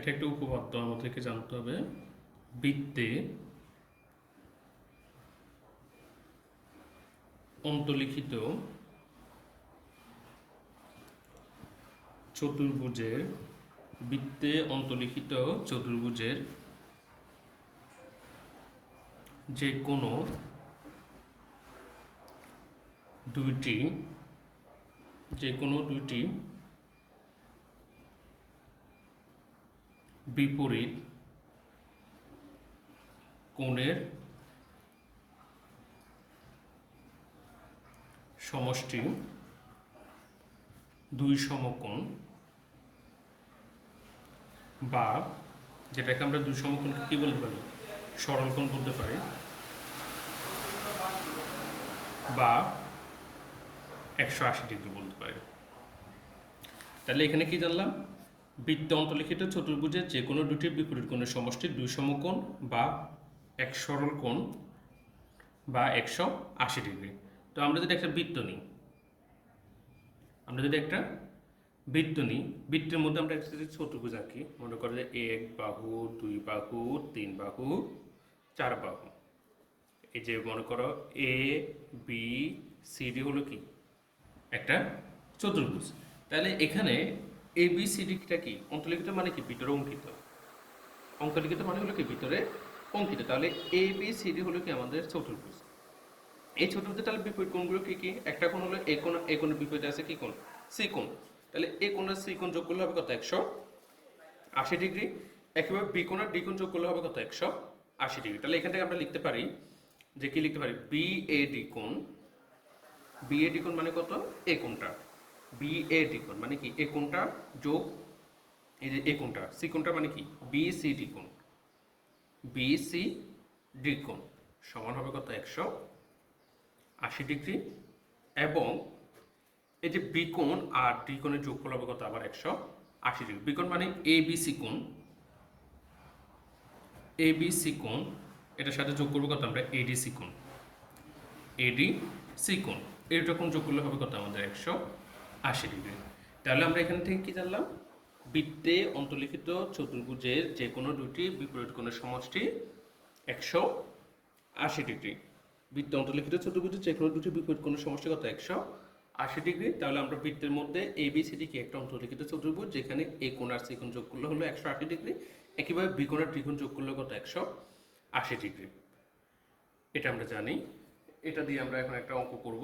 এটা একটা উপপাদ্য, আমাদেরকে জানতে হবে। বৃত্তে অন্তলিখিত চতুর্ভুজের বৃত্তে অন্তলিখিত চতুর্ভুজের যে কোনো দুইটি যে কোনো দুইটি বিপরীত কোণের সমষ্টি দুই সমকোণ বা যেটাকে আমরা দুই সমকোণকে কি বলতে পারি? সরল কোণ বলতে পারি। বা একশো আশি ডিগ্রি বলতে পারি। তাহলে এখানে কি জানলাম? বৃত্ত অন্তলিখিত চতুর্ভুজের যে কোনো দুটি বিপরীত কোণের সমষ্টি দুই সমকোণ বা এক সরল কোণ বা একশো আশি ডিগ্রি। তো আমরা যদি একটা বৃত্ত নিই, আমরা যদি একটা বৃত্ত নিই, বৃত্তের মধ্যে আমরা একটা যদি চতুর্ভুজ আঁকি, মনে করো যে এক বাহু, দুই বাহু, তিন বাহু, চার বাহু। এই যে মনে করো এ বি সি ডি হলো কি? একটা চতুর্ভুজ। তাহলে এখানে এ বি কি অন্তলিখিত মানে কি ভিতরে অঙ্কিত অঙ্কলিখিত মানে হলো কি ভিতরে অঙ্কিত তাহলে এ বি সি ডি হলো কি আমাদের চতুর্ভুজ এই চতুর্ভুজের তাহলে বিপরীত কোণগুলো কি কি একটা কোণ হলো এ কোণ এ কোণের বিপরীতে আছে কি কোণ সি কোণ তাহলে এ কোণের সি কোণ যোগ করলে হবে কত একশো আশি ডিগ্রি একেবারে বি কোণের ডি কোণ যোগ করলে হবে কত একশো আশি ডিগ্রি তাহলে এখান থেকে আমরা লিখতে পারি যে কি লিখতে পারি বি এ ডি কোণ বি এ ডি কোণ মানে কত এ কোণটা বি এ ডি কোণ মানে কি? এ কোণটা যোগ, এই যে এ কোণটা সি কোণটা মানে কি? বি সি ডি কোণ। বি সি ডি কোণ সমান হবে কত? একশো আশি ডিগ্রি। এবং এই যে বি কোণ আর ডি কোণের যোগফল হবে কত? আবার একশো আশি ডিগ্রি। বি কোণ মানে এ বি সি কোণ। এ বি সি কোণ, এটার সাথে যোগ করব কত আমরা? এডি সি কোণ। এডি সি কোণ। কোণ যোগ করলে হবে কত? আমাদের একশো আশি ডিগ্রি। তাহলে আমরা এখান থেকে কি জানলাম? বৃত্তে অন্তর্লিখিত চতুর্ভুজের যে কোনো দুটি বিপরীত কোণের সমষ্টি একশো আশি ডিগ্রি। বৃত্তে অন্তর্লিখিত চতুর্ভুজের যে কোনো দুটি বিপরীত কোণের সমষ্টি কত? একশো আশি ডিগ্রি। তাহলে আমরা বৃত্তের মধ্যে এ বি সি ডি কি একটা অন্তর্লিখিত চতুর্ভুজ, যেখানে এ কোণ আর সি কোণ যোগ করলে হলো একশো আশি ডিগ্রি। একইভাবে বি কোণ আর ডি কোণ যোগ করলে কত? একশো আশি ডিগ্রি। এটা আমরা জানি। এটা দিয়ে আমরা এখন একটা অঙ্ক করব